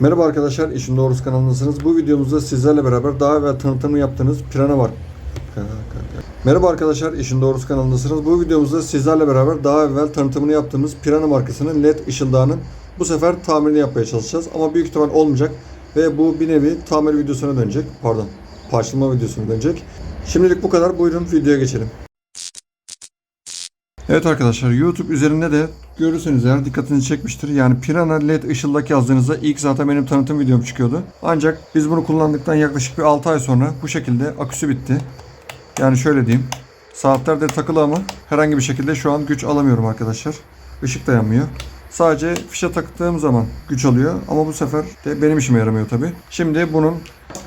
Merhaba arkadaşlar, İşin Doğrusu kanalındasınız. Bu videomuzda sizlerle beraber daha evvel tanıtımını yaptığınız Pirana var. Merhaba arkadaşlar, İşin Doğrusu kanalındasınız. Bu videomuzda sizlerle beraber daha evvel tanıtımını yaptığımız Pirana markasının LED ışıldağının bu sefer tamirini yapmaya çalışacağız. Ama büyük ihtimal olmayacak ve bu bir nevi tamir videosuna dönecek. Pardon, parçalama videosuna dönecek. Şimdilik bu kadar. Buyurun videoya geçelim. Evet arkadaşlar YouTube üzerinde de görürseniz eğer dikkatinizi çekmiştir. Yani Pirana LED ışıldak yazdığınızda ilk zaten benim tanıtım videom çıkıyordu. Ancak biz bunu kullandıktan yaklaşık bir 6 ay sonra bu şekilde aküsü bitti. Yani şöyle diyeyim. Saatlerdir takılı ama herhangi bir şekilde şu an güç alamıyorum arkadaşlar. Işık da yanmıyor. Sadece fişe taktığım zaman güç alıyor ama bu sefer de benim işime yaramıyor tabi. Şimdi bunun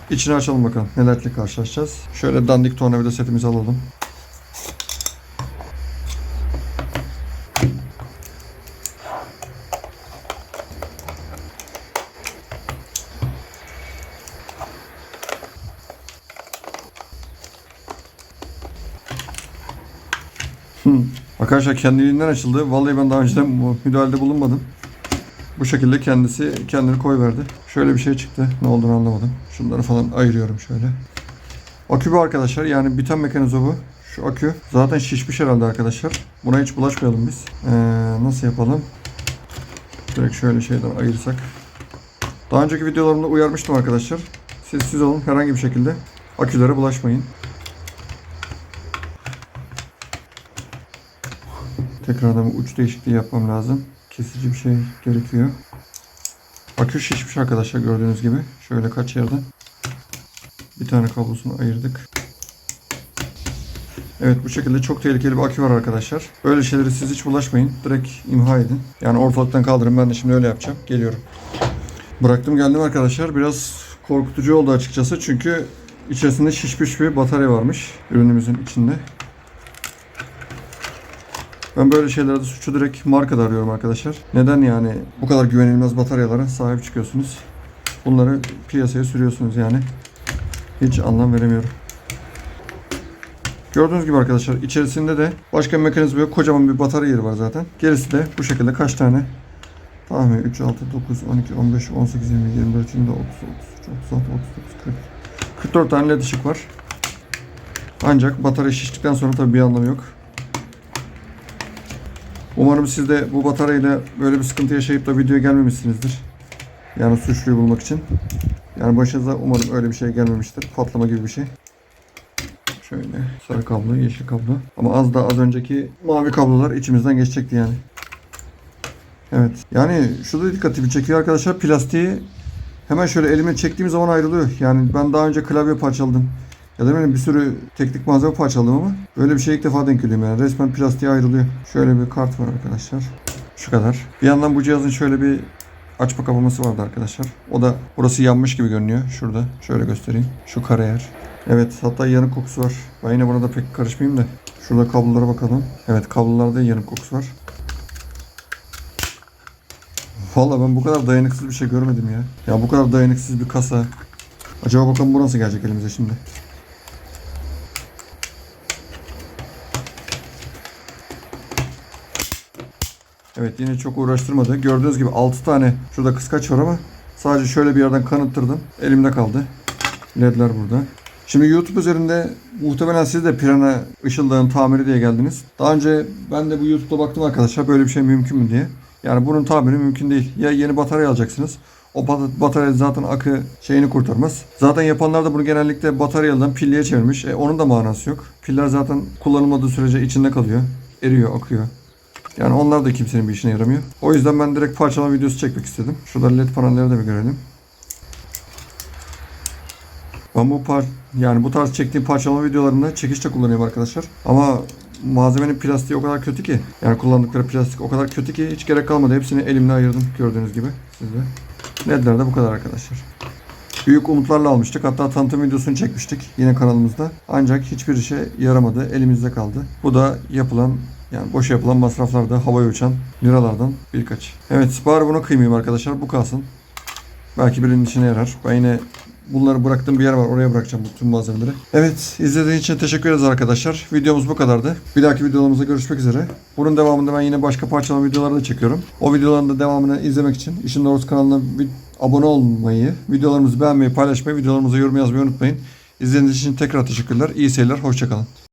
içini açalım bakalım. Nelerle karşılaşacağız. Şöyle dandik tornavida setimizi alalım. Arkadaşlar kendiliğinden açıldı. Vallahi ben daha önceden bu müdahalede bulunmadım. Bu şekilde kendisi kendini koy verdi. Şöyle bir şey çıktı. Ne olduğunu anlamadım. Şunları falan ayırıyorum şöyle. Akü bu arkadaşlar. Yani biten mekanizo bu. Şu akü. Zaten şişmiş herhalde arkadaşlar. Buna hiç bulaşmayalım biz. Ee, nasıl yapalım? Direkt şöyle şeyden ayırsak. Daha önceki videolarımda uyarmıştım arkadaşlar. Sessiz olun. Herhangi bir şekilde akülere bulaşmayın. Tekrardan bir uç değişikliği yapmam lazım. Kesici bir şey gerekiyor. Akü şişmiş arkadaşlar gördüğünüz gibi. Şöyle kaç yerden. Bir tane kablosunu ayırdık. Evet bu şekilde çok tehlikeli bir akü var arkadaşlar. Böyle şeyleri siz hiç bulaşmayın. Direkt imha edin. Yani ortalıktan kaldırın. Ben de şimdi öyle yapacağım. Geliyorum. Bıraktım geldim arkadaşlar. Biraz korkutucu oldu açıkçası. Çünkü içerisinde şişmiş bir batarya varmış. Ürünümüzün içinde. Ben böyle şeylerde suçu direkt markada arıyorum arkadaşlar. Neden yani bu kadar güvenilmez bataryalara sahip çıkıyorsunuz? Bunları piyasaya sürüyorsunuz yani. Hiç anlam veremiyorum. Gördüğünüz gibi arkadaşlar içerisinde de başka bir mekanizma yok. Kocaman bir batarya yeri var zaten. Gerisi de bu şekilde kaç tane? Tahmin 3, 6, 9, 12, 15, 18, 20, 24, 29, 30, 36, 39, 40. 44 tane led ışık var. Ancak batarya şiştikten sonra tabii bir anlamı yok. Umarım siz de bu bataryayla böyle bir sıkıntı yaşayıp da videoya gelmemişsinizdir. Yani suçluyu bulmak için. Yani başınıza umarım öyle bir şey gelmemiştir. Patlama gibi bir şey. Şöyle sarı kablo, yeşil kablo. Ama az da az önceki mavi kablolar içimizden geçecekti yani. Evet. Yani şu da dikkatimi çekiyor arkadaşlar. Plastiği hemen şöyle elime çektiğim zaman ayrılıyor. Yani ben daha önce klavye parçaladım. Ya da benim bir sürü teknik malzeme parçaladım ama böyle bir şey ilk defa denk geliyorum yani. Resmen plastiğe ayrılıyor. Şöyle bir kart var arkadaşlar. Şu kadar. Bir yandan bu cihazın şöyle bir açma kapaması vardı arkadaşlar. O da burası yanmış gibi görünüyor. Şurada. Şöyle göstereyim. Şu kare yer. Evet hatta yanık kokusu var. Ben yine buna da pek karışmayayım da. Şurada kablolara bakalım. Evet kablolarda yanık kokusu var. Vallahi ben bu kadar dayanıksız bir şey görmedim ya. Ya bu kadar dayanıksız bir kasa. Acaba bakalım bu nasıl gelecek elimize şimdi? Evet yine çok uğraştırmadı. Gördüğünüz gibi 6 tane şurada kıskaç var ama sadece şöyle bir yerden kanıttırdım. Elimde kaldı. LED'ler burada. Şimdi YouTube üzerinde muhtemelen siz de Pirana ışıldağın tamiri diye geldiniz. Daha önce ben de bu YouTube'da baktım arkadaşlar böyle bir şey mümkün mü diye. Yani bunun tamiri mümkün değil. Ya yeni batarya alacaksınız. O bat- batarya zaten akı şeyini kurtarmaz. Zaten yapanlar da bunu genellikle bataryadan pilliye çevirmiş. E, onun da manası yok. Piller zaten kullanılmadığı sürece içinde kalıyor. Eriyor, akıyor. Yani onlar da kimsenin bir işine yaramıyor. O yüzden ben direkt parçalama videosu çekmek istedim. Şurada led panelleri de bir görelim. Ben bu par yani bu tarz çektiğim parçalama videolarında çekiçle kullanıyorum arkadaşlar. Ama malzemenin plastiği o kadar kötü ki. Yani kullandıkları plastik o kadar kötü ki hiç gerek kalmadı. Hepsini elimle ayırdım gördüğünüz gibi. Sizde. Ledler de bu kadar arkadaşlar. Büyük umutlarla almıştık. Hatta tanıtım videosunu çekmiştik yine kanalımızda. Ancak hiçbir işe yaramadı. Elimizde kaldı. Bu da yapılan yani boş yapılan masraflarda havaya uçan liralardan birkaç. Evet bari buna kıymayayım arkadaşlar. Bu kalsın. Belki birinin işine yarar. Ben yine bunları bıraktığım bir yer var. Oraya bırakacağım bu tüm malzemeleri. Evet izlediğiniz için teşekkür ederiz arkadaşlar. Videomuz bu kadardı. Bir dahaki videolarımızda görüşmek üzere. Bunun devamında ben yine başka parçalama videoları da çekiyorum. O videoların da devamını izlemek için İşin Doğrusu kanalına abone olmayı, videolarımızı beğenmeyi, paylaşmayı, videolarımıza yorum yazmayı unutmayın. İzlediğiniz için tekrar teşekkürler. İyi seyirler. Hoşçakalın.